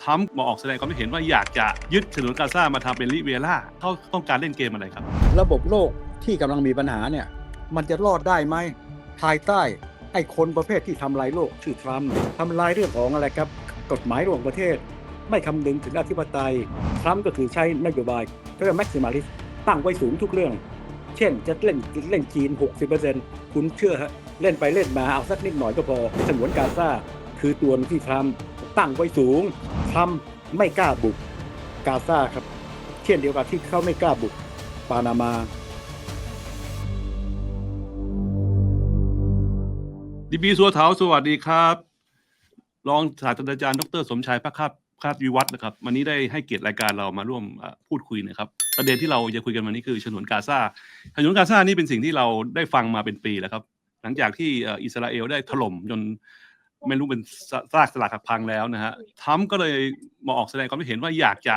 ทรัมป์มาออกแสดงความคิดเห็นว่าอยากจะยึดฉนวนกาซามาทำเป็นลิเวล่าเขาต้องการเล่นเกมอะไรครับ ระบบโลกที่กำลังมีปัญหาเนี่ย มันจะรอดได้ไหมภายใต้ไอ้คนประเภทที่ทำลายโลกชื่อทรัมป์ทำลายเรื่องของอะไรครับ กฎหมายระหว่างประเทศ ไม่คำนึงถึงอธิปไตย ทรัมป์ก็คือใช้นโยบายเรียกแม็กซิมาลิสตั้งไว้สูงทุกเรื่อง เช่นจะเล่นเล่นจีน 60%คุณเชื่อฮะเล่นไปเล่นมาเอาสักนิดหน่อยก็พอสงวนกาซาคือตัวที่ทรัมป์ ตั้งไว้สูงทรัมป์ไม่กล้าบุกกาซาครับ เช่นเดียวกับที่เขาไม่กล้าบุกปานามา ดีบีสัวเถาสวัสดีครับ รองศาสตราจารย์ดรสมชายพระคาบคาดวิวัฒน์นะครับ วันนี้ได้ให้เกียรติรายการเรามาร่วมพูดคุยนะครับ ประเด็นที่เราจะคุยกันวันนี้คือฉนวนกาซาฉนวนกาซานี่เป็นสิ่งที่เราได้ฟังมาเป็นปีแล้วครับ หลังจากที่อิสราเอลได้ถล่มจน ไม่รู้เป็นซากสลักหักพังแล้วนะฮะทรัมก็เลยมาออกแสดงความคิดเห็นว่าอยากจะ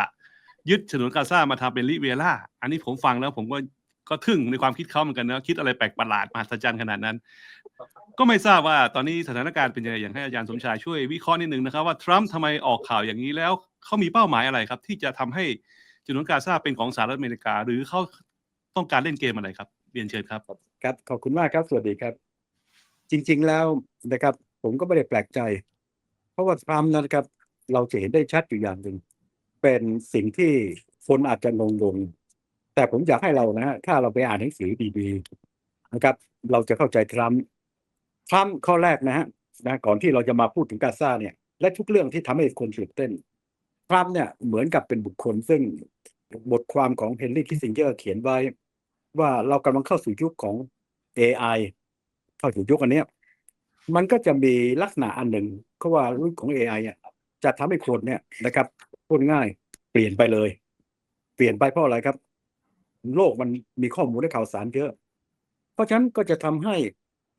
ยึดฉนวนกาซามาทำเป็นลิเวล่า อันนี้ผมฟังแล้วผมก็ก็ทึ่งในความคิดเขาเหมือนกันนะคิดอะไรแปลกประหลาดมหัศจรรย์ขนาดนั้น ก็ไม่ทราบว่าตอนนี้สถานการณ์เป็นยังไงอย่างให้อาจารย์สมชายช่วยวิเคราะห์นิดนึงนะครับว่าทรัมป์ทำไมออกข่าวอย่างนี้แล้วเขามีเป้าหมายอะไรครับ ที่จะทำให้ฉนวนกาซาเป็นของสหรัฐอเมริกา หรือเขาต้องการเล่นเกมอะไรครับเรียนเชิญครับ ครับขอบคุณมากครับสวัสดีครับ จริง ๆแล้วนะครับ ผมก็ไม่ได้แปลกใจ เพราะว่าทรัมป์นะครับ เราจะเห็นได้ชัดอยู่อย่างหนึ่งเป็นสิ่งที่คนอาจจะงงๆแต่ผมอยากให้เรานะฮะถ้าเราไปอ่านหนังสือดีๆนะครับ เราจะเข้าใจทรัมป์ทรัมป์ข้อแรกนะฮะนะก่อนที่เราจะมาพูดถึงกาซาเนี่ย และทุกเรื่องที่ทำให้คนตื่นเต้นทรัมป์เนี่ยเหมือนกับเป็นบุคคลซึ่งบทความของเฮนรี่คิสซิงเจอร์เขียนไว้ ว่าเรากำลังเข้าสู่ยุคของ AI เข้าสู่ยุคอันเนี้ย มันก็จะมีลักษณะอันหนึ่งเขาว่ารุ่นของ AI เนี่ยจะทำให้คนเนี่ยนะครับพูดง่ายเปลี่ยนไปเลย เปลี่ยนไปเพราะอะไรครับ โลกมันมีข้อมูลและข่าวสารเยอะ เพราะฉะนั้นก็จะทำให้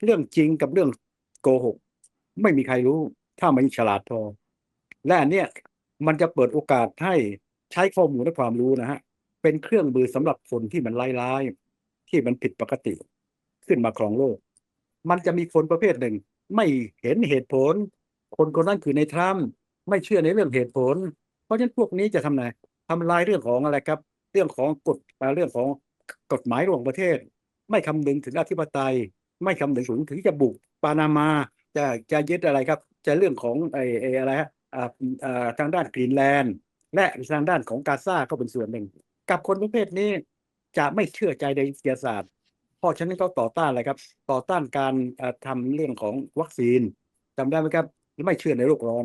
เรื่องจริงกับเรื่องโกหก ไม่มีใครรู้ถ้าไม่ฉลาดพอและอันเนี้ยมันจะเปิดโอกาสให้ใช้ข้อมูลและความรู้นะฮะเป็นเครื่องมือสำหรับคนที่มันร้ายๆที่มันผิดปกติ ขึ้นมาครองโลก มันจะมีคนประเภทหนึ่ง ไม่เห็นเหตุผล คนคนนั้นคือในทรัมป์ไม่เชื่อในเรื่องเหตุผล เพราะฉะนั้นพวกนี้จะทำไงทำลายเรื่องของอะไรครับ เรื่องของกฎเรื่องของกฎหมายระหว่างประเทศ ไม่คำนึงถึงอธิปไตย ไม่คำนึงถึงถึงจะบุกปานามาจะจะยึดอะไรครับ จะเรื่องของไอ้ไอ้อะไรฮะอ่าอ่าทางด้านกรีนแลนด์ และทางด้านของกาซาก็เป็นส่วนหนึ่ง กับคนประเภทนี้จะไม่เชื่อใจในวิทยาศาสตร์ เพราะฉะนั้นเขาต่อต้านอะไรครับ ต่อต้านการเอ่อทำเรื่องของวัคซีนจำได้ไหมครับไม่เชื่อในโลกร้อน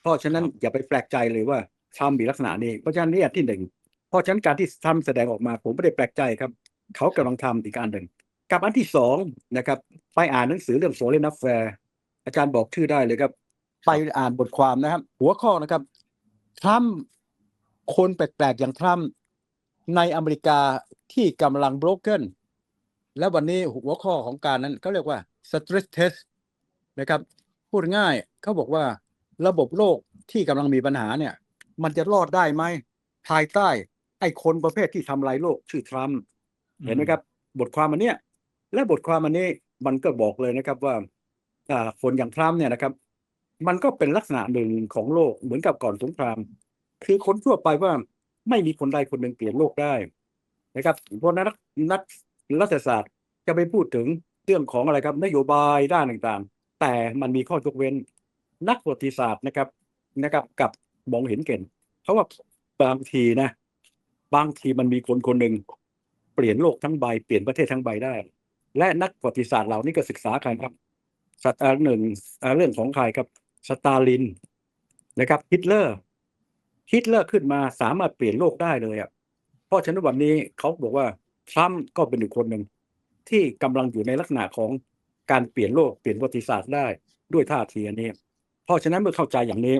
เพราะฉะนั้นครับอย่าไปแปลกใจเลยว่าทรัมป์มีลักษณะนี้ เพราะฉะนั้นนี่อันที่หนึ่งเพราะฉะนั้นการที่ทรัมป์แสดงออกมา ผมไม่ได้แปลกใจครับ เขากำลังทำอีกอันหนึ่งกับอันที่สองนะครับ ไปอ่านหนังสือเรื่องโซเลนัฟแฟร์อาจารย์บอกชื่อได้เลยครับ ไปอ่านบทความนะครับ หัวข้อนะครับทรัมป์คนแปลกๆอย่างทรัมป์ในอเมริกาที่กำลัง broken และวันนี้หัวข้อของการนั้นเขาเรียกว่า stress test นะครับ พูดง่ายเขาบอกว่าระบบโลกที่กำลังมีปัญหาเนี่ย มันจะรอดได้ไหมภายใต้ ไอ้คนประเภทที่ทำลายโลกชื่อทรัมป์เห็นไหมครับ บทความอันเนี้ยและบทความอันนี้มันก็บอกเลยนะครับว่าอ่าคนอย่างทรัมป์เนี่ยนะครับ มันก็เป็นลักษณะหนึ่งของโลกเหมือนกับก่อนสงคราม คือคนทั่วไปว่าไม่มีคนใดคนหนึ่งเปลี่ยนโลกได้นะครับเพราะนักนัก รัฐศาสตร์จะไปพูดถึงเรื่องของอะไรครับนโยบายด้านต่างๆ แต่มันมีข้อยกเว้น นักประวัติศาสตร์นะครับนะครับ กับมองเห็นเก่งเพราะว่าบางทีนะ บางทีมันมีคนคนหนึ่งเปลี่ยนโลกทั้งใบเปลี่ยนประเทศทั้งใบได้ และนักประวัติศาสตร์เหล่านี้ก็ศึกษาใครครับสัตว์อ่าหนึ่งเรื่องของใครครับสตาลินนะครับฮิตเลอร์ฮิตเลอร์ขึ้นมาสามารถเปลี่ยนโลกได้เลยอะเพราะฉะนั้นวันนี้เขาบอกว่า ทรัมป์ก็เป็นอีกคนหนึ่งที่กำลังอยู่ในลักษณะของการเปลี่ยนโลกเปลี่ยนประวัติศาสตร์ได้ด้วยท่าทีอันนี้ เพราะฉะนั้นเมื่อเข้าใจอย่างนี้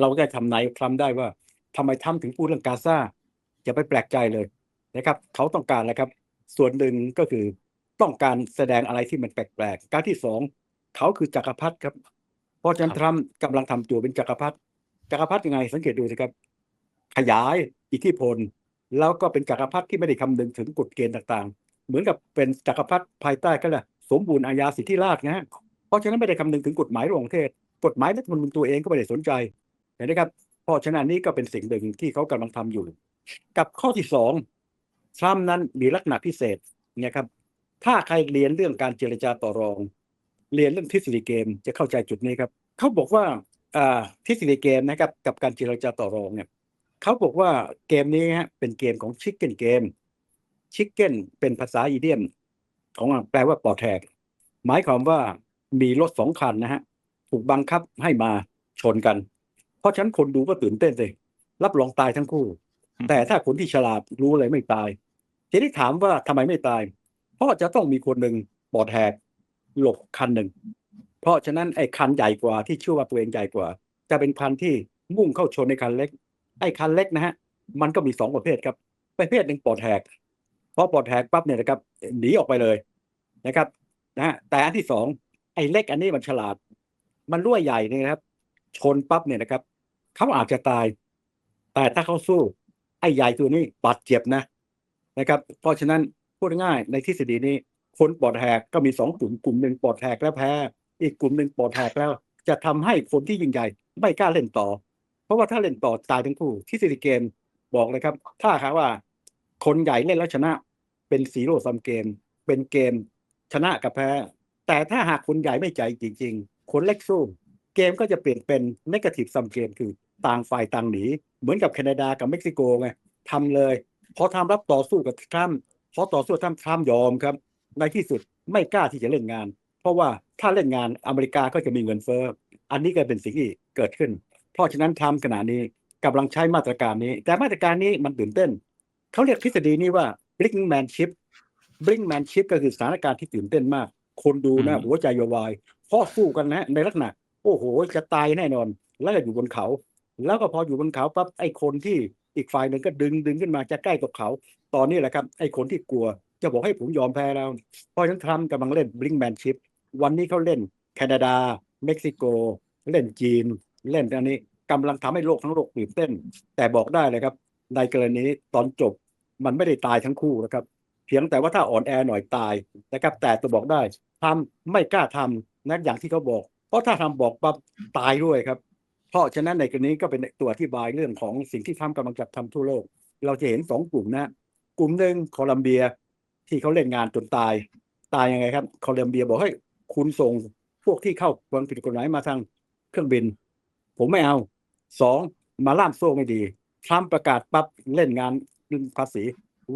เราได้ทำนายทรัมป์ได้ว่าทำไมทรัมป์ถึงพูดเรื่องกาซาอย่าไปแปลกใจเลยนะครับ เขาต้องการอะไรครับ ส่วนหนึ่งก็คือต้องการแสดงอะไรที่มันแปลกๆการที่สองเขาคือจักรพรรดิครับ เพราะฉะนั้นครับทรัมป์กำลังทำตัวเป็นจักรพรรดิจักรพรรดิยังไงสังเกตดูสิครับ ขยายอิทธิพล แล้วก็เป็นจักรพรรดิที่ไม่ได้คำนึงถึงกฎเกณฑ์ต่างๆ เหมือนกับเป็นจักรพรรดิภายใต้ก็แหละสมบูรณ์อาญาสิทธิราชนะฮะเพราะฉะนั้นไม่ได้คำนึงถึงกฎหมายระหว่างประเทศ กฎหมายรัฐมนูญตัวเองก็ไม่ได้สนใจเห็นไหมครับเพราะฉะนั้นนี้ก็เป็นสิ่งหนึ่งที่เขากำลังทำอยู่ กับข้อที่สองทรัมป์นั้นมีลักษณะพิเศษเนี่ยครับถ้าใครเรียนเรื่องการเจรจาต่อรอง เรียนเรื่องทฤษฎีเกมจะเข้าใจจุดนี้ครับเขาบอกว่าทฤษฎีเกมนะครับกับการเจรจาต่อรองเนี่ย เขาบอกว่าเกมนี้ฮะเป็นเกมของชิคเก้นเกมชิคเก้นเป็นภาษาอีเดียม ของมันแปลว่าปอแทก หมายความว่ามีรถสองคันนะฮะ ถูกบังคับให้มาชนกัน เพราะฉะนั้นคนดูก็ตื่นเต้นเลยรับรองตายทั้งคู่ แต่ถ้าคนที่ฉลาดรู้เลยไม่ตาย ทีนี้ถามว่าทำไมไม่ตาย เพราะจะต้องมีคนหนึ่งปอดแหกหลบคันหนึ่ง เพราะฉะนั้นไอ้คันใหญ่กว่าที่เชื่อว่าตัวเองใหญ่กว่า จะเป็นคันที่มุ่งเข้าชนในคันเล็ก ไอ้คันเล็กนะฮะ มันก็มีสองประเภทครับ ประเภทหนึ่งปอดแหกพอปอดแหกปั๊บเนี่ยนะครับหนีออกไปเลยนะครับนะฮะแต่อันที่สองไอ้เล็กอันนี้มันฉลาด มันรั่วใหญ่เนี่ยนะครับ ชนปั๊บเนี่ยนะครับเขาอาจจะตาย แต่ถ้าเขาสู้ ไอ้ใหญ่ตัวนี้บาดเจ็บนะนะครับ เพราะฉะนั้นพูดง่ายในทฤษฎีนี้ คนปอดแหกก็มีสองกลุ่มกลุ่มหนึ่งปอดแหกแล้วแพ้ อีกกลุ่มหนึ่งปอดแหกแล้ว จะทำให้คนที่ยิ่งใหญ่ไม่กล้าเล่นต่อ ราะว่าถ้าเล่นต่อตายทั้งคู่ทฤษฎีเกมบอกเลยครับ ถ้าหากว่า คนใหญ่เล่นแล้วชนะ เป็นซีโร่ซัมเกม เป็นเกมชนะกับแพ้ แต่ถ้าหากคนใหญ่ไม่ใจจริง ๆ คนเล็กสู้เกมก็จะเปลี่ยนเป็นนกาทีฟซัมเกมคือต่างฝ่ายต่างหนี เหมือนกับแคนาดากับเม็กซิโกไงทำเลยพอทำรับต่อสู้กับทรัมป์พอต่อสู้กับทรัมป์ทรัมป์ยอมครับ ในที่สุดไม่กล้าที่จะเล่นงาน เพราะว่าถ้าเล่นงานอเมริกาก็จะมีเงินเฟ้ออันนี้ก็เป็นสิ่งที่เกิดขึ้น เพราะฉะนั้นทรัมป์ขณะนี้กำลังใช้มาตรการนี้ แต่มาตรการนี้มันตื่นเต้น เขาเรียกทฤษฎีนี้ว่า brinkmanship brinkmanship ก็คือสถานการณ์ที่ตื่นเต้นมาก คนดูนะอืมหัวใจวายเพราะสู้กันนะในลักษณะ โอ้โห จะตายแน่นอน แล้วก็อยู่บนเขา แล้วก็พออยู่บนเขาปั๊บไอ้คนที่อีกฝ่ายหนึ่งก็ดึงดึงขึ้นมาจะใกล้กับเขา ตอนนี้แหละครับ ไอ้คนที่กลัวจะบอกให้ผมยอมแพ้แล้ว เพราะฉะนั้นทรัมป์กำลังเล่น brinkmanship วันนี้เขาเล่นแคนาดา เม็กซิโก เล่นจีน เล่นอันนี้กำลังทำให้โลกทั้งโลกตื่นเต้น แต่บอกได้เลยครับ ในกรณีตอนจบมันไม่ได้ตายทั้งคู่นะครับเพียงแต่ว่าถ้าอ่อนแอหน่อยตายนะครับแต่ตัวบอกได้ทำไม่กล้าทำนะอย่างที่เขาบอก เพราะถ้าทำบอกปั๊บตายด้วยครับ เพราะฉะนั้นในกรณีก็เป็นตัวอธิบายเรื่องของสิ่งที่ทำกำลังจะทำทั่วโลก เราจะเห็นสองกลุ่มนะ กลุ่มหนึ่งโคลัมเบียที่เขาเล่นงานจนตาย ตายยังไงครับโคลัมเบียบอกให้ยคุณส่งพวกที่เข้าเมืองผิดกฎหมายมาทางเครื่องบิน ผมไม่เอาสองมาล่ามโซ่ไม่ดีทรัมป์ประกาศปั๊บเล่นงานภาษี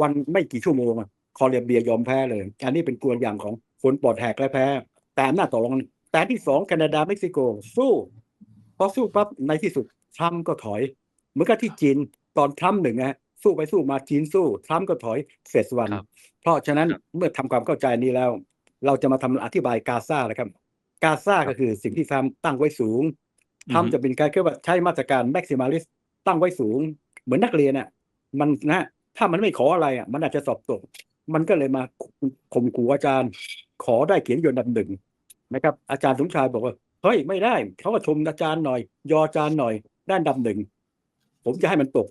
วันไม่กี่ชั่วโมงอะคอลัมเบียยอมแพ้เลย อันนี้เป็นกวนอย่างของคนปลอดแหกและแพ้ แต่อำนาจต่อรองแต่ที่สองแคนาดาเม็กซิโก สู้ พอสู้ปั๊บในที่สุดทรัมป์ก็ถอย เหมือนกับที่จีนตอนทรัมป์หนึ่งนะสู้ไปสู้มาจีนสู้ทรัมป์ก็ถอยเฟสวันครับเพราะฉะนั้นครับเมื่อทำความเข้าใจนี้แล้ว เราจะมาทำอธิบายกาซาแล้วครับ กาซาก็คือสิ่งที่ทำตั้งไว้สูงอือฮึ ทำจะเป็นการแค่ว่าใช้มาตรการ maximalist ตั้งไว้สูง เหมือนนักเรียนอะ มันนะถ้ามันไม่ขออะไรอะ มันอาจจะสอบตก มันก็เลยมาข่มขู่อาจารย์ ขอได้เขียนยนต์อันดับหนึ่งนะครับ อาจารย์สมชายบอกว่าเฮ้ยไม่ได้เขาก็ชมอาจารย์หน่อย ยออาจารย์หน่อย ด้านดำหนึ่งผมจะให้มันตก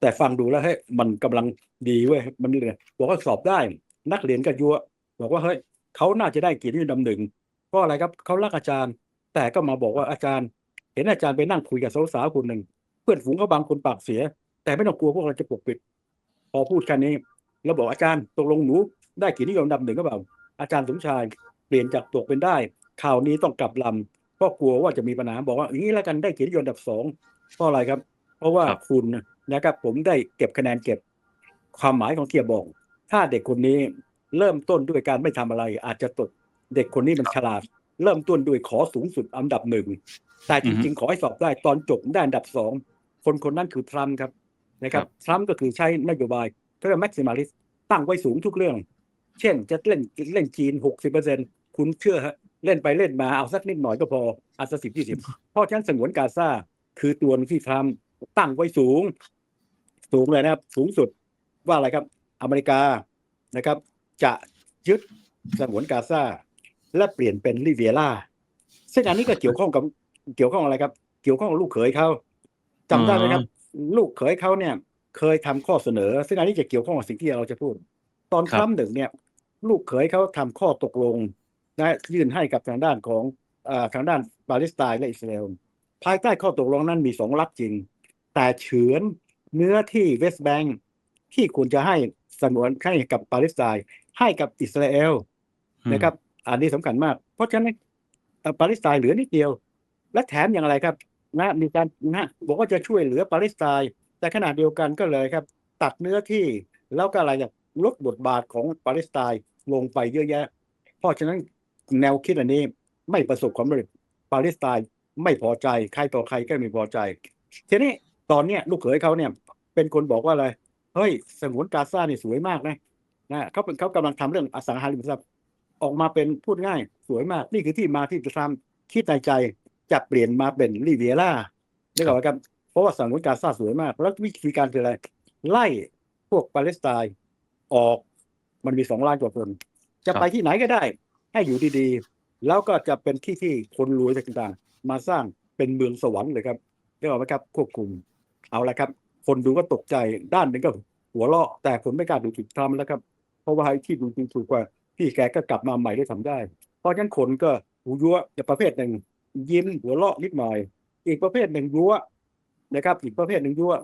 แต่ฟังดูแล้วเฮ้ยมันกำลังดีเว้ยมันเลยบอกว่าสอบได้ นักเรียนก็ยัวบอกว่าเฮ้ยเขาน่าจะได้เกียรตินิยมอันดับหนึ่งเพราะอะไรครับเขารักอาจารย์ แต่ก็มาบอกว่าอาจารย์ เห็นอาจารย์ไปนั่งคุยกับสาวๆคนหนึ่งเพื่อนฝูงเขาบางคนปากเสีย แต่ไม่ต้องกลัวพวกเราจะปกปิด พอพูดแค่นี้แล้วบอกอาจารย์ตกลงหนูได้เกียรตินิยมอันดับหนึ่งก็เปล่าอาจารย์สมชายเปลี่ยนจากตกเป็นได้ข่าวนี้ต้องกลับลำเพราะกลัวว่าจะมีปัญหาบอกว่าอย่างนี้แล้วกันได้เกียรตินิยมอันดับสองเพราะอะไรครับ เพราะว่าครับคุณนะครับ ผมได้เก็บคะแนนเก็บความหมายของเทียบอกถ้าเด็กคนนี้เริ่มต้นด้วยการไม่ทำอะไร อาจจะตกเด็กคนนี้มันฉลาด เริ่มต้นด้วยขอสูงสุดอันดับหนึ่งแต่จริง ๆ ขอให้สอบได้ตอนจบได้อันดับสองคนคนนั้นคือทรัมป์ครับนะครับทรัมป์ก็คือใช้นโยบายเรียกว่า maximalist ตั้งไว้สูงทุกเรื่อง เช่นจะเล่นเล่นจีนหกสิบเปอร์เซ็นคุณเชื่อฮะเล่นไปเล่นมาเอาสักนิดหน่อยก็พออาจจะสิบยี่สิบเพราะฉะนั้นสงวนกาซาคือตัวที่ทรัมป์ตั้งไว้สูง สูงเลยนะครับ สูงสุดว่าอะไรครับ อเมริกานะครับ จะยึดสงวนกาซา และเปลี่ยนเป็นลิเวียร่าซึ่งอันนี้ก็เกี่ยวข้องกับเกี่ยวข้องอะไรครับ เกี่ยวข้องกับลูกเขยเขาจำได้ไหมครับ ลูกเขยเขาเนี่ย เคยทำข้อเสนอ ซึ่งอันนี้จะเกี่ยวข้องกับสิ่งที่เราจะพูด ตอนครับทรัมป์หนึ่งเนี่ย ลูกเขยเขาทำข้อตกลงนะยื่นให้กับทางด้านของอาทางด้านปาเลสไตน์และอิสราเอลภายใต้ข้อตกลงนั้นมีสองรัฐจริง แต่เฉือนเนื้อที่เวสต์แบงก์ที่ควรจะให้สนวนให้กับปาเลสไตน์ให้กับอิสราเอลนะครับ อันนี้สำคัญมาก เพราะฉะนั้นปาเลสไตน์เหลือนิดเดียว และแถมอย่างไรครับนะมีการนะบอกว่าจะช่วยเหลือปาเลสไตน์แต่ขณะเดียวกันก็เลยครับ ตัดเนื้อที่แล้วก็อะไรอย่างลดบทบาทของปาเลสไตน์ลงไปเยอะแยะ เพราะฉะนั้นแนวคิดอันนี้ไม่ประสบความสำเร็จปาเลสไตน์ไม่พอใจใครต่อใครก็ไม่พอใจ ทีนี้ตอนเนี้ยลูกเขยเขาเนี่ย เป็นคนบอกว่าอะไรเฮ้ยสงวนกาซาเนี่ยสวยมากนะนะเขาเป็นเขากำลังทำเรื่องอสังหาริมทรัพย์ ออกมาเป็นพูดง่าย สวยมาก นี่คือที่มาที่จะทำคิดในใจจะเปลี่ยนมาเป็นลิเวียร่าได้ก่อนครับเพราะว่าสงวนการซาสวยมาก แล้ววิธีการคืออะไร ไล่พวกปาเลสไตน์ออกมันมีสองล้านกว่าคน จะไปที่ไหนก็ได้ ให้อยู่ดีๆ แล้วก็จะเป็นที่ที่คนรวยต่างๆ มาสร้างเป็นเมืองสวรรค์เลยครับได้ก่อนไหมครับ ควบคุม เอาละครับ คนดูก็ตกใจด้านหนึ่งก็หัวเราะแต่ผมไม่กล้าดูถูกทำแล้วครับ เพราะว่าไอ้ที่ดูถูกกว่า พี่แกก็กลับมาใหม่ได้ทำได้ เพราะฉะนั้นคนก็หูยั่วจะประเภทหนึ่ง ยิ้มหัวเราะนิดหน่อย อีกประเภทหนึ่งยั่วนะครับ อีกประเภทหนึ่งยั่ว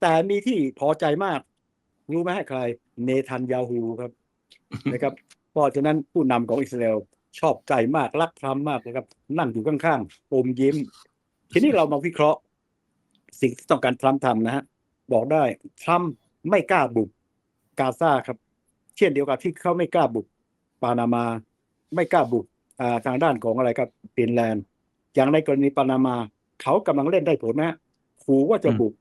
แต่มีที่พอใจมาก รู้ไหมให้ใคร เนทันยาฮูครับนะครับ เพราะฉะนั้นผู้นำของอิสราเอลชอบใจมากรักทรัมมากนะครับ นั่งอยู่ข้างๆอมยิ้ม ทีนี้เรามาวิเคราะห์ สิ่งที่ต้องการทรัมป์ทำนะฮะบอกได้ทรัมป์ไม่กล้าบุกกาซาครับ เช่นเดียวกับที่เขาไม่กล้าบุก ปานามาไม่กล้าบุกอ่าทางด้านของอะไรครับฟินแลนด์ อย่างในกรณีปานามา เขากำลังเล่นได้ผลนะฮะขู่ว่าจะบุก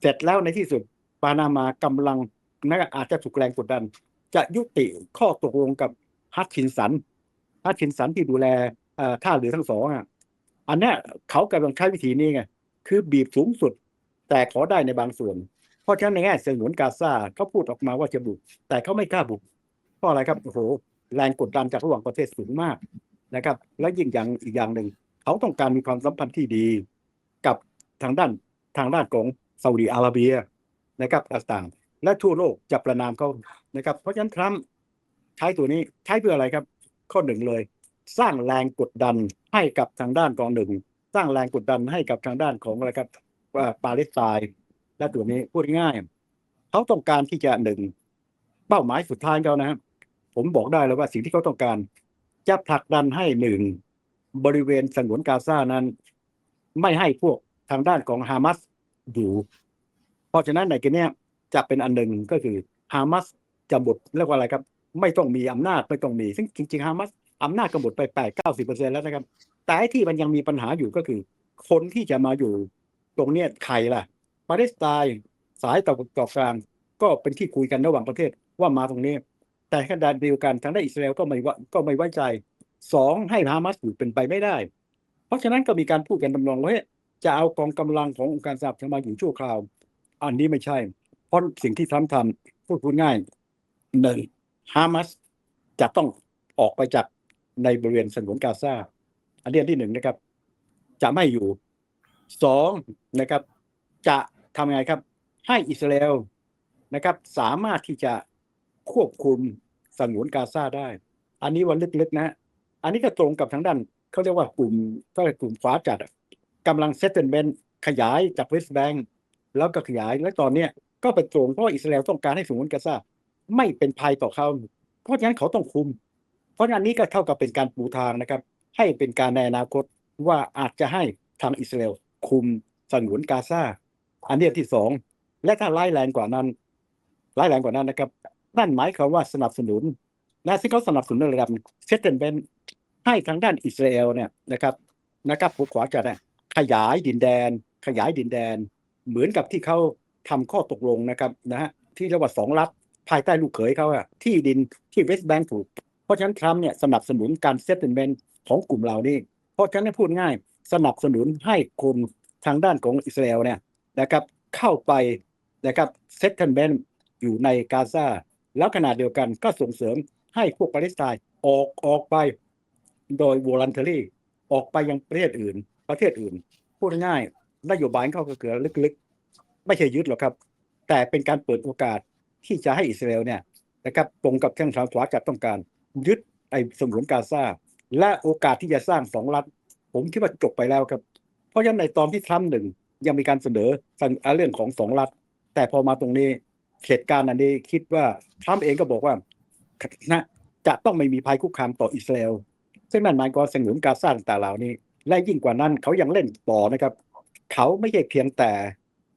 เสร็จแล้วในที่สุด ปานามากำลังนะอาจจะถูกแรงกดดัน จะยุติข้อตกลงกับฮัตชินสันฮัตชินสันที่ดูแลเอ่อท่าเรือทั้งสองอะอันเนี้ยเขากำลังใช้วิธีนี้ไงคือบีบสูงสุด แต่ขอได้ในบางส่วน เพราะฉะนั้นในแง่สงวนกาซาเขาพูดออกมาว่าจะบุก แต่เขาไม่กล้าบุกเพราะอะไรครับโอ้โห แรงกดดันจากระหว่างประเทศสูงมากนะครับ และยิ่งอย่างอีกอย่างหนึ่ง เขาต้องการมีความสัมพันธ์ที่ดีกับทางด้านทางด้านของซาอุดีอาระเบียนะครับต่างๆ และทั่วโลกจะประนามเขานะครับ เพราะฉะนั้นทรัมป์ใช้ตัวนี้ใช้เพื่ออะไรครับ ข้อหนึ่งเลย สร้างแรงกดดันให้กับทางด้านกองหนึ่ง สร้างแรงกดดันให้กับทางด้านของอะไรครับว่าปาเลสไตน์และตัวนี้พูดง่ายเขาต้องการที่จะหนึ่งเป้าหมายสุดท้ายเขานะครับ ผมบอกได้เลยว่าสิ่งที่เขาต้องการ จะผลักดันให้หนึ่งบริเวณสงวนกาซานั้น ไม่ให้พวกทางด้านของฮามาสอยู่เพราะฉะนั้นในกรณีเนี้จะเป็นอันหนึ่งก็คือฮามาสจะหมดเรียกว่าอะไรครับ ไม่ต้องมีอำนาจไม่ต้องมี ซึ่งจริงๆฮามาสอำนาจก็หมดไปแปดเก้าสิบเปอร์เซ็นแล้วนะครับ แต่ที่มันยังมีปัญหาอยู่ก็คือ คนที่จะมาอยู่ตรงเนี้ยใครล่ะปาเลสไตน์สายตะวันตกกลาง ก็เป็นที่คุยกันระหว่างประเทศว่ามาตรงนี้ แต่ขณะเดียวกันทางด้านอิสราเอลก็ไม่ว่าก็ไม่ไว้ใจสองให้ฮามาสอยู่เป็นไปไม่ได้ เพราะฉะนั้นก็มีการพูดกันตำนองว่าจะเอากองกำลังขององค์การสหประชาชาติมาอยู่ชั่วคราว อันนี้ไม่ใช่ เพราะสิ่งที่ทรัมป์ทำพูดพูดง่ายหนึ่งฮามาสจะต้องออกไปจากในบริเวณสนวนกาซาอันนี้อันที่หนึ่งนะครับ จะไม่อยู่สองนะครับ จะทำไงครับ ให้อิสราเอลนะครับ สามารถที่จะ ควบคุมสนวนกาซาได้ อันนี้วันลึกๆนะ อันนี้ก็ตรงกับทางด้านเขาเรียกว่ากลุ่มก็กลุ่มฟ้าจัดอะกำลังเซตเตนเบนขยายจากเวสต์แบงก์แล้วก็ขยายและตอนเนี้ยก็เป็นตรงเพราะอิสราเอลต้องการให้สนวนกาซาไม่เป็นภัยต่อเขาเพราะฉะนั้นเขาต้องคุม เพราะฉะนั้นนี้ก็เท่ากับเป็นการปูทางนะครับ ให้เป็นการในอนาคตว่าอาจจะให้ทางอิสราเอลคุมสนวนกาซาอันนี้ที่สองและถ้าร้ายแรงกว่านั้นร้ายแรงกว่านั้นนะครับ นั่นหมายความว่าสนับสนุนนะที่เขาสนับสนุนในระดับเซตเตนเบนให้ทางด้านอิสราเอลเนี่ยนะครับนะครับผู้ขวาจะเนี่ยขยายดินแดน ขยายดินแดน เหมือนกับที่เขาทำข้อตกลงนะครับนะฮะที่เรียกว่าสองรัฐภายใต้ลูกเขยเขาอะที่ดินที่เวสต์แบงก์ถูก เพราะฉะนั้นทรัมป์เนี่ยสนับสนุนการเซตเตนเบนของกลุ่มเหล่านี้ เพราะฉะนั้นพูดง่าย สนับสนุนให้คนทางด้านของอิสราเอลเนี่ยนะครับเข้าไปนะครับเซตเทนเบนอยู่ในกาซา แล้วขณะเดียวกันก็ส่งเสริมให้พวกปาเลสไตน์ออกออกไปโดย voluntary ออกไปยังประเทศอื่น ประเทศอื่น พูดง่ายนโยบายของเขาก็คือลึกๆ ไม่ใช่ยึดหรอกครับ แต่เป็นการเปิดโอกาสที่จะให้อิสราเอลเนี่ยนะครับตรงกับที่ทางขวาจัดต้องการ ยึดไอ้สมุนกาซาและโอกาสที่จะสร้างสองรัฐ ผมคิดว่าจบไปแล้วครับ เพราะฉะนั้นในตอนที่ทรัมป์หนึ่งยังมีการเสนอเรื่องของสองรัฐ แต่พอมาตรงนี้ เหตุการณ์อันนี้คิดว่าทรัมป์เองก็บอกว่านะจะต้องไม่มีภัยคุกคามต่ออิสราเอลซึ่งนั่นหมายความสงวนกาซาต่างๆเหล่านี้ และยิ่งกว่านั้นเขายังเล่นต่อนะครับ เขาไม่ใช่เพียงแต่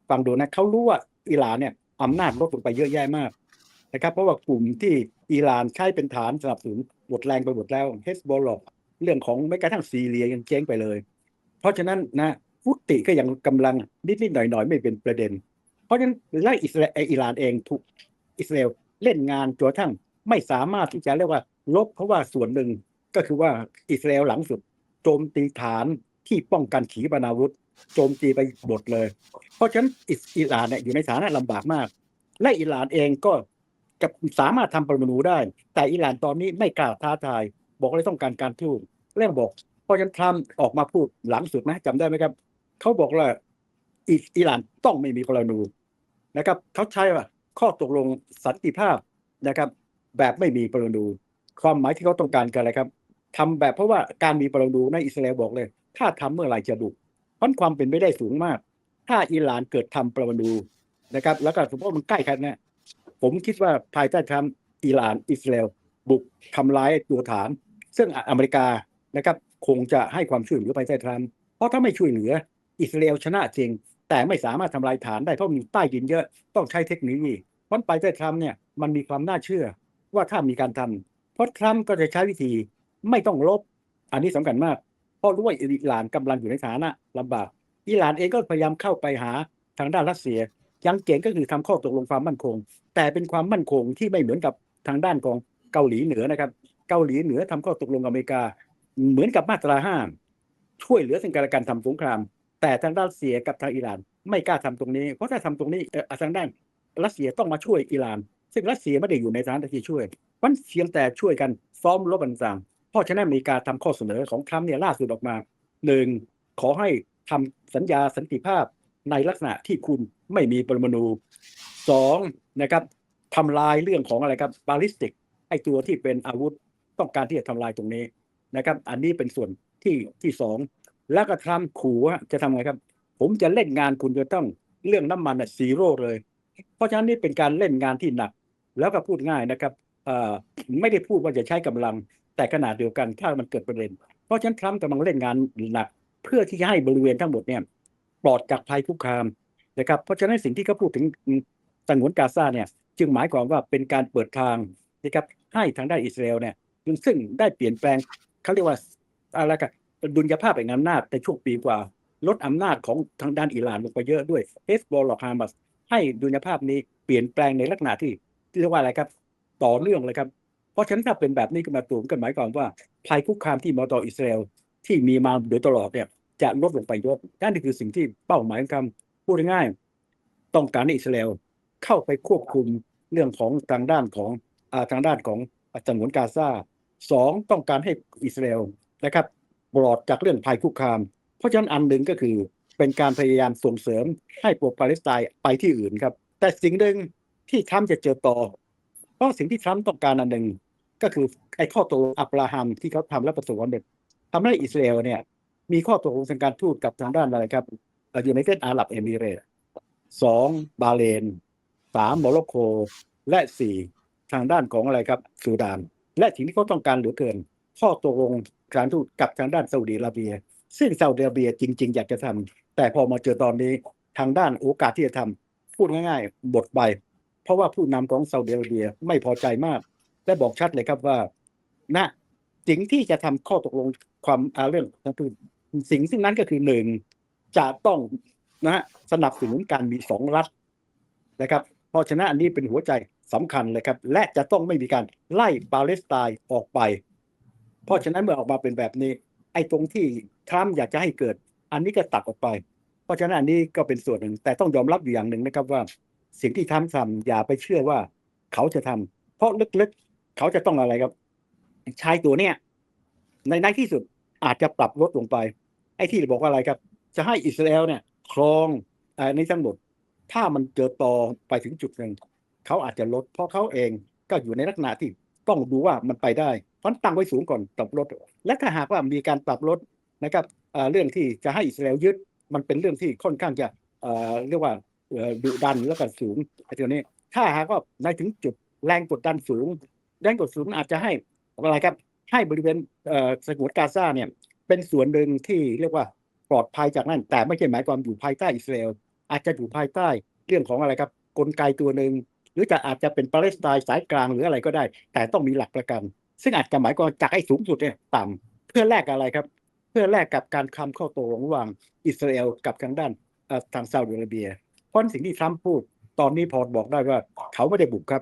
ฟังดูนะเขารู้ว่าอิหร่านเนี่ยอำนาจลดลงไปเยอะแยะมากนะครับ เพราะว่ากลุ่มที่อิหร่านใช้เป็นฐานสนับสนุนหมดแรงไปหมดแล้วเฮสบอลล์เรื่องของไม่กระทั่งซีเรียยังเจ๊งไปเลย เพราะฉะนั้นนะฟุติก็ยังกำลังนิดๆหน่อยๆ ไม่เป็นประเด็น เพราะฉะนั้นไล่อิสราเอลอิหร่านเองถูกอิสราเอลเล่นงานจนกระทั่งไม่สามารถที่จะเรียกว่าลบเพราะว่าส่วนหนึ่งก็คือว่าอิสราเอลหลังสุด โจมตีฐานที่ป้องกันขีปนาวุธ โจมตีไปหมดเลย เพราะฉะนั้นอิสอิหร่านเนี่ยอยู่ในฐานะลำบากมาก และอิหร่านเองก็จะสามารถทำปรมาณูได้ แต่อิหร่านตอนนี้ไม่กล้าท้าทาย บอกเลยต้องการการทูตเรื่องบอก เพราะฉะนั้นทรัมป์ออกมาพูดหลังสุดนะจำได้ไหมครับ เขาบอกว่า อิอิหร่านต้องไม่มีปรมาณูนะครับเขาใช้ว่าข้อตกลงสันติภาพนะครับ แบบไม่มีปรมาณูความหมายที่เขาต้องการกันอะไรครับทำแบบเพราะว่าการมีปรมาณูในอิสราเอลบอกเลย ถ้าทำเมื่อไหร่จะดุเพราะความเป็นไปได้สูงมาก ถ้าอิหร่านเกิดทำปรมาณูนะครับ แล้วก็สมมติว่ามันใกล้กันนี่ยผมคิดว่าภายใต้ทรัมป์อิหร่านอิสราเอลบุกทำร้ายตัวฐาน ซึ่งอเมริกานะครับ คงจะให้ความช่วยเหลือภายใต้ทรัมป์เพราะถ้าไม่ช่วยเหลือ อิสราเอลชนะจริง แต่ไม่สามารถทำลายฐานได้เพราะมีใต้ดินเยอะต้องใช้เทคโนโลยีเพราะภายใต้ทรัมป์เนี่ยมันมีความน่าเชื่อว่าถ้ามีการทำเพราะทรัมป์ก็จะใช้วิธีไม่ต้องลบ อันนี้สำคัญมาก เพราะรู้ว่าอิหร่านกำลังอยู่ในฐานะลำบากอิหร่านเองก็พยายามเข้าไปหาทางด้านรัสเซีย ยังเก่งก็คือทำข้อตกลงความมั่นคง แต่เป็นความมั่นคงที่ไม่เหมือนกับทางด้านของเกาหลีเหนือนะครับ เกาหลีเหนือทำข้อตกลงกับอเมริกา เหมือนกับมาตราห้าช่วยเหลือซึ่งกันและกันทำสงคราม แต่ทางด้านรัสเซียกับทางอิหร่าน ไม่กล้าทำตรงนี้ เพราะถ้าทำตรงนี้อ่อทางด้านรัสเซียต้องมาช่วยอิหร่าน ซึ่งรัสเซียไม่ได้อยู่ในฐานะที่ช่วยมันเพียงแต่ช่วยกันซ้อมรบต่างเพราะฉะนั้นอเมริกาทำข้อเสนอของทรัมป์เนี่ยล่าสุดออกมาหนึ่งขอให้ทำสัญญาสันติภาพในลักษณะที่คุณไม่มีปรมาณูสองนะครับทำลายเรื่องของอะไรครับบาลิสติกไอตัวที่เป็นอาวุธต้องการที่จะทำลายตรงนี้นะครับ อันนี้เป็นส่วนที่ที่สอง แล้วก็ทรัมป์ขู่ว่าจะทำไงครับ ผมจะเล่นงานคุณจะต้องเรื่องน้ำมันซีโร่เลย เพราะฉะนั้นนี่เป็นการเล่นงานที่หนัก แล้วก็พูดง่ายนะครับไม่ได้พูดว่าจะใช้กำลัง แต่ขนาดเดียวกันถ้ามันเกิดประเด็น เพราะฉะนั้นทรัมป์กำลังเล่นงานหนัก เพื่อที่จะให้บริเวณทั้งหมดเนี่ยปลอดจากภัยคุกคามนะครับ เพราะฉะนั้นสิ่งที่เขาพูดถึงสงวนกาซาเนี่ยจึงหมายความว่าเป็นการเปิดทางนะครับให้ทางด้านอิสราเอลเนี่ยซึ่งได้เปลี่ยนแปลงเขาเรียกว่าอะไรกัน ดุลยภาพแห่งอำนาจในช่วงปีกว่า ลดอำนาจของทางด้านอิหร่านลงไปเยอะด้วยเฮสบอลล์ฮามาสให้ดุลยภาพนี้เปลี่ยนแปลงในลักษณะที่เรียกว่าอะไรครับ ต่อเนื่องเลยครับ เพราะฉะนั้นถ้าเป็นแบบนี้ขึ้นมาตูมกันหมายความว่าภัยคุกคามที่มาต่ออิสราเอลที่มีมาโดยตลอดเนี่ยจะลดลงไปเยอะนั่นคือสิ่งที่เป้าหมายของคำพูดง่ายๆต้องการให้อิสราเอลเข้าไปควบคุมเรื่องของทางด้านของอทางด้านของสงวนกาซาสองต้องการให้อิสราเอลนะครับ ปลอดจากเรื่องภัยคุกคาม เพราะฉะนั้นอันหนึ่งก็คือเป็นการพยายามส่งเสริมให้ปกปาเลสไตน์ไปที่อื่นครับ แต่สิ่งหนึ่งที่ทรัมป์จะเจอต่อ เพราะสิ่งที่ทรัมป์ต้องการอันหนึ่งก็คือไอ้ข้อตกลงอับราฮัมที่เขาทำและประสบความสำเร็จทำให้อิสราเอลเนี่ย มีข้อตกลงทางการทูตกับทางด้านอะไรครับอยู่ในประเทศอาหรับเอมิเรตสองบาเรนสามโมร็อกโกและสี่ทางด้านของอะไรครับซูดาน และสิ่งที่เขาต้องการเหลือเกิน ข้อตกลง การทูตกับทางด้านซาอุดิอาระเบีย ซึ่งซาอุดิอาระเบียจริง ๆ อยากจะทำแต่พอมาเจอตอนนี้ทางด้านโอกาสที่จะทำพูดง่ายๆบทใบ เพราะว่าผู้นำของซาอุดิอาระเบียไม่พอใจมาก และบอกชัดเลยครับว่าณสิ่งที่จะทำข้อตกลงความอาเรื่องทางทูตสิ่งซึ่งนั้นก็คือหนึ่งจะต้องนะฮะสนับสนุนการมีสองรัฐนะครับ เพราะฉะนั้นอันนี้เป็นหัวใจสำคัญเลยครับ และจะต้องไม่มีการไล่ปาเลสไตน์ออกไป เพราะฉะนั้นเมื่อออกมาเป็นแบบนี้ ไอ้ตรงที่ทรัมป์อยากจะให้เกิด อันนี้ก็ตัดออกไป เพราะฉะนั้นอันนี้ก็เป็นส่วนหนึ่ง แต่ต้องยอมรับอยู่อย่างหนึ่งนะครับว่า สิ่งที่ทรัมป์ทำอย่าไปเชื่อว่าเขาจะทำเพราะลึกๆเขาจะต้องอะไรครับใช้ตัวเนี้ยในในที่สุดอาจจะปรับลดลงไป ไอ้ที่บอกว่าอะไรครับ จะให้อิสราเอลเนี่ยครองอในทั้งหมด ถ้ามันเจอต่อไปถึงจุดหนึ่งเขาอาจจะลด เพราะเขาเองก็อยู่ในลักษณะที่ ต้องดูว่ามันไปได้เพราะตั้งไว้สูงก่อนปรับลดและถ้าหากว่ามีการปรับลดนะครับเรื่องที่จะให้อิสราเอลยึดมันเป็นเรื่องที่ค่อนข้างจะเรียกว่าดุดันแล้วก็สูงไอ้ตัวนี้ ถ้าหากว่าในถึงจุดแรงกดดันสูง แรงกดสูงอาจจะให้อะไรครับให้บริเวณสมุทรกาซาเนี่ยเป็นส่วนหนึ่งที่เรียกว่าปลอดภัยจากนั่นแต่ไม่ใช่หมายความอยู่ภายใต้อิสราเอลอาจจะอยู่ภายใต้เรื่องของอะไรครับกลไกตัวหนึ่ง หรือจะอาจจะเป็นปาเลสไตน์สายกลางหรืออะไรก็ได้ แต่ต้องมีหลักประกัน ซึ่งอาจจะหมายความจากไอ้สูงสุดเนี่ยต่ำเพื่อแลกอะไรครับ เพื่อแลกกับการคำเข้าตกลงระหว่างอิสราเอลกับทางด้านอ่อทางซาอุดิอาระเบีย เพราะสิ่งที่ทรัมป์พูดตอนนี้พอบอกได้ว่าเขาไม่ได้บุกครับ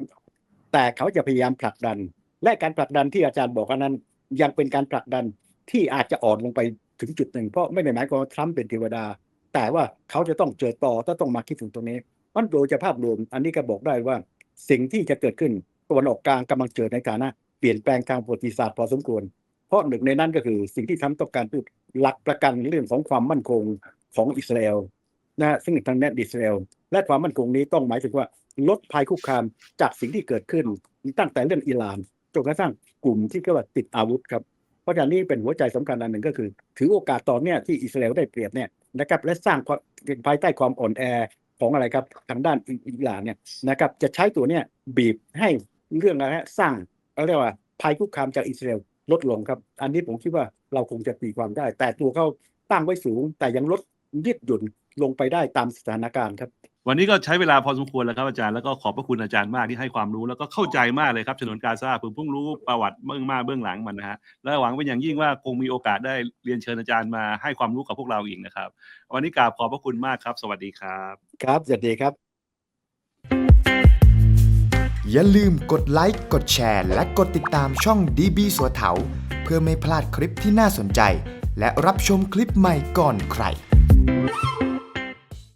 แต่เขาจะพยายามผลักดัน และการผลักดันที่อาจารย์บอกอันนั้น ยังเป็นการผลักดันที่อาจจะอ่อนลงไปถึงจุดหนึ่งเพราะไม่ได้หมายความว่าทรัมป์เป็นเทวดา แต่ว่าเขาจะต้องเจอต่อถ้าต้องมาคิดถึงตรงนี้ มันโดยจะภาพรวม อันนี้ก็บอกได้ว่าสิ่งที่จะเกิดขึ้นตะวันออกกลางกำลังเจอในฐานะเปลี่ยนแปลงทางประวัติศาสตร์พอสมควร เพราะหนึ่งในนั้นก็คือสิ่งที่ทรัมป์ต้องการคือหลักประกันเรื่องของความมั่นคงของอิสราเอลนะซึ่งทางแนตอิสราเอลและความมั่นคงนี้ต้องหมายถึงว่าลดภัยคุกคามจากสิ่งที่เกิดขึ้น ตั้งแต่เรื่องอิหร่านจนกระทั่งกลุ่มที่เรียกว่าติดอาวุธครับเพราะฉะนั้นนี่เป็นหัวใจสำคัญอันหนึ่งก็คือ ถือโอกาสตอนเนี้ยที่อิสราเอลได้เปรียบเนี่ยนะครับและสร้างความภายใต้ความอ่อนแอ ของอะไรครับทางด้านอิหร่านเนี่ยนะครับจะใช้ตัวเนี้ยบีบให้เรื่องอะไรฮะสร้างเรียกว่าภัยคุกคามจากอิสราเอลลดลงครับ อันนี้ผมคิดว่าเราคงจะตีความได้ แต่ตัวเขาตั้งไว้สูง แต่ยังลดยืดหยุ่นลงไปได้ตามสถานการณ์ครับ วันนี้ก็ใช้เวลาพอสมควรแล้วครับอาจารย์แล้วก็ขอบพระคุณอาจารย์มากที่ให้ความรู้แล้วก็เข้าใจมากเลยครับฉนวนกาซาผมเพิ่งรู้ประวัติเบื้องมาเบื้องหลังมันนะฮะและหวังเป็นอย่างยิ่งว่าคงมีโอกาสได้เรียนเชิญอาจารย์มาให้ความรู้กับพวกเราอีกนะครับ วันนี้กราบขอบพระคุณมากครับ สวัสดีครับ ครับสวัสดีครับ อย่าลืมกดไลค์กดแชร์ และกดติดตามช่อง DB สัวเถาเพื่อไม่พลาดคลิปที่น่าสนใจ และรับชมคลิปใหม่ก่อนใคร